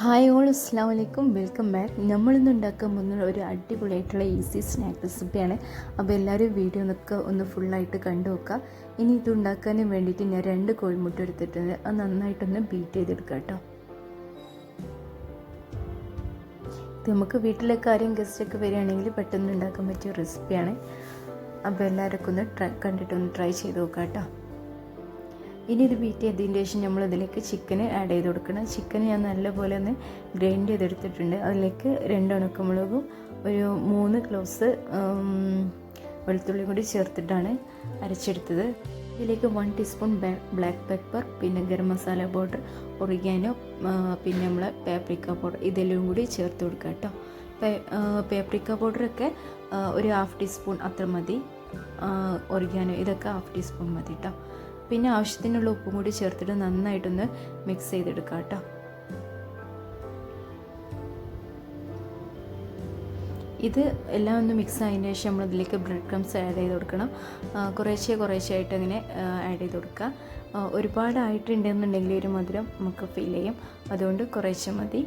Hi all അസ്സാം വലൈക്കും welcome back നമ്മളിന്ന് ഉണ്ടാക്കാൻ പോകുന്ന ഒരു അടിപൊളിയായിട്ടുള്ള ഈസി സ്നാക്ക് റെസിപ്പിയാണ് അപ്പോൾ എല്ലാവരും വീഡിയോ ഒന്നൊക്കെ ഒന്ന് ഫുള്ളായിട്ട് കണ്ടു നോക്കുക ഇനി ഇത് ഉണ്ടാക്കാനും വേണ്ടിയിട്ട് ഞാൻ രണ്ട് കോഴിമുട്ട എടുത്തിട്ടുണ്ട്. അത് നന്നായിട്ടൊന്ന് ബീറ്റ് ചെയ്തെടുക്കാം കേട്ടോ. ഇത് നമുക്ക് വീട്ടിലെ ആരെയും ഗസ്റ്റൊക്കെ വരികയാണെങ്കിൽ പെട്ടെന്ന് ഉണ്ടാക്കാൻ പറ്റിയ റെസിപ്പിയാണ് അപ്പോൾ എല്ലാവർക്കും ഒന്ന് ട്രൈ കണ്ടിട്ടൊന്ന് ട്രൈ ചെയ്ത് നോക്കാം കേട്ടോ. ഇനി ഇത് ബീറ്റ് ചെയ്തതിന് ശേഷം നമ്മൾ ഇതിലേക്ക് ചിക്കന് ആഡ് ചെയ്ത് കൊടുക്കണം. ചിക്കൻ ഞാൻ നല്ലപോലെ ഒന്ന് ഗ്രൈൻഡ് ചെയ്തെടുത്തിട്ടുണ്ട് അതിലേക്ക് രണ്ട് ഉണക്കമുളകും ഒരു മൂന്ന് ക്ലോസ് വെളുത്തുള്ളി കൂടി ചേർത്തിട്ടാണ് അരച്ചെടുത്തത്. ഇതിലേക്ക് വൺ ടീസ്പൂൺ ബ്ലാക്ക് പെപ്പർ പിന്നെ ഗരം മസാല പൗഡർ ഒറിഗാനോ പിന്നെ നമ്മളെ പാപ്രിക്ക പൗഡർ ഇതെല്ലാം കൂടി ചേർത്ത് കൊടുക്കുക കേട്ടോ. പേപ്രിക്ക പൗഡറൊക്കെ ഒരു ഹാഫ് ടീസ്പൂൺ അത്ര മതി. ഒറിഗാനോ ഇതൊക്കെ ഹാഫ് ടീസ്പൂൺ മതി കേട്ടോ. പിന്നെ ആവശ്യത്തിനുള്ള ഉപ്പും കൂടി ചേർത്തിട്ട് നന്നായിട്ടൊന്ന് മിക്സ് ചെയ്തെടുക്കാം കേട്ടോ. ഇത് എല്ലാം ഒന്ന് മിക്സ് ആയതിന് ശേഷം നമ്മൾ ഇതിലേക്ക് ബ്രെഡ് ക്രംസ് ആഡ് ചെയ്ത് കൊടുക്കണം. കുറേശ്ശെ കുറേശ്ശെ ആയിട്ട് അങ്ങനെ ആഡ് ചെയ്ത് കൊടുക്കുക. ഒരുപാടായിട്ടുണ്ടെന്നുണ്ടെങ്കിൽ ഒരു മധുരം നമുക്ക് ഫീൽ ചെയ്യും. അതുകൊണ്ട് കുറേശ്ശെ മതി.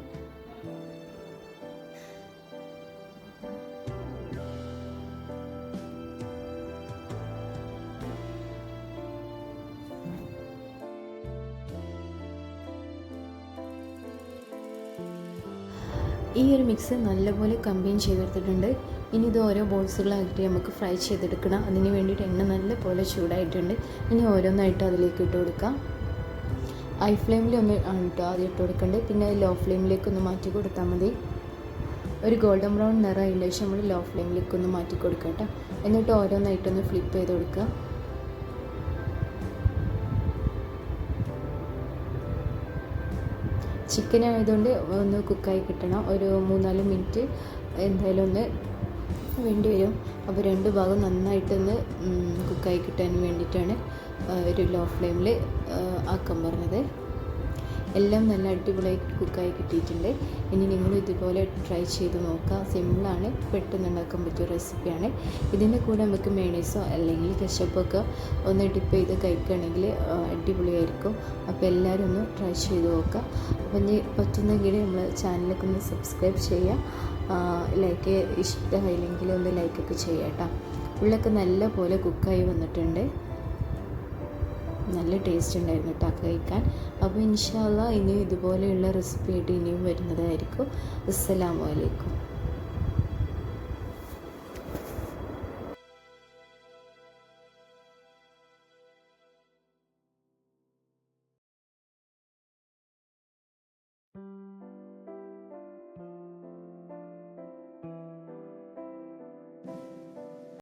ഈ ഒരു മിക്സ് നല്ലപോലെ കമ്പൈൻ ചെയ്തെടുത്തിട്ടുണ്ട്. ഇനി ഇത് ഓരോ ബോൾസുകളായിട്ട് നമുക്ക് ഫ്രൈ ചെയ്തെടുക്കണം. അതിന് വേണ്ടിയിട്ട് എണ്ണ നല്ലപോലെ ചൂടായിട്ടുണ്ട്. ഇനി ഓരോന്നായിട്ട് അതിലേക്ക് ഇട്ട് കൊടുക്കാം. ഹൈ ഫ്ലെയിമിൽ ഒന്ന് ആണ് കേട്ടോ ആദ്യം ഇട്ട് കൊടുക്കേണ്ടത് പിന്നെ ലോ ഫ്ലെയിമിലേക്ക് ഒന്ന് മാറ്റി കൊടുത്താൽ മതി. ഒരു ഗോൾഡൻ ബ്രൗൺ നിറ ശേഷം നമ്മൾ ലോ ഫ്ലെയിമിലേക്ക് ഒന്ന് മാറ്റി കൊടുക്കാം കേട്ടോ എന്നിട്ട് ഓരോന്നായിട്ടൊന്ന് ഫ്ലിപ്പ് ചെയ്ത് കൊടുക്കുക ചിക്കൻ ആയതുകൊണ്ട് ഒന്ന് കുക്കായി കിട്ടണം. ഒരു മൂന്നാൽ മിനിറ്റ് എന്തായാലും ഒന്ന് വേണ്ടി വരും. അപ്പോൾ രണ്ട് ഭാഗം നന്നായിട്ടൊന്ന് കുക്കായി കിട്ടാൻ വേണ്ടിയിട്ടാണ് ഒരു ലോ ഫ്ലെയിമിൽ ആക്കാൻ പറഞ്ഞത്. എല്ലാം നല്ല അടിപൊളിയായി കുക്കായി കിട്ടിയിട്ടുണ്ട്. ഇനി നിങ്ങൾ ഇതുപോലെ ട്രൈ ചെയ്ത് നോക്കുക സിമ്പിളാണ് പെട്ടെന്ന് ഉണ്ടാക്കാൻ പറ്റിയ റെസിപ്പിയാണ് ഇതിന്റെ കൂടെ നമുക്ക് മേണീസോ അല്ലെങ്കിൽ കെച്ചപ്പൊക്കെ ഒന്ന് ഡിപ്പ് ചെയ്ത് കഴിക്കുകയാണെങ്കിൽ അടിപൊളിയായിരിക്കും. അപ്പോൾ എല്ലാവരും ഒന്ന് ട്രൈ ചെയ്ത് നോക്കുക അപ്പോൾ ഇനി പറ്റുന്നെങ്കിൽ നമ്മൾ ചാനലൊക്കെ ഒന്ന് സബ്സ്ക്രൈബ് ചെയ്യുക ലൈക്ക് ഇഷ്ടമായില്ലെങ്കിൽ ഒന്ന് ലൈക്കൊക്കെ ചെയ്യാം കേട്ടോ ഉള്ളൊക്കെ നല്ല പോലെ കുക്കായി വന്നിട്ടുണ്ട്. നല്ല ടേസ്റ്റ് ഉണ്ടായിരുന്നു കേട്ടോ കഴിക്കാൻ. അപ്പോൾ ഇൻഷാല്ല ഇനിയും ഇതുപോലെയുള്ള റെസിപ്പി ആയിട്ട് ഇനിയും വരുന്നതായിരിക്കും. അസ്സലാമു അലൈക്കും.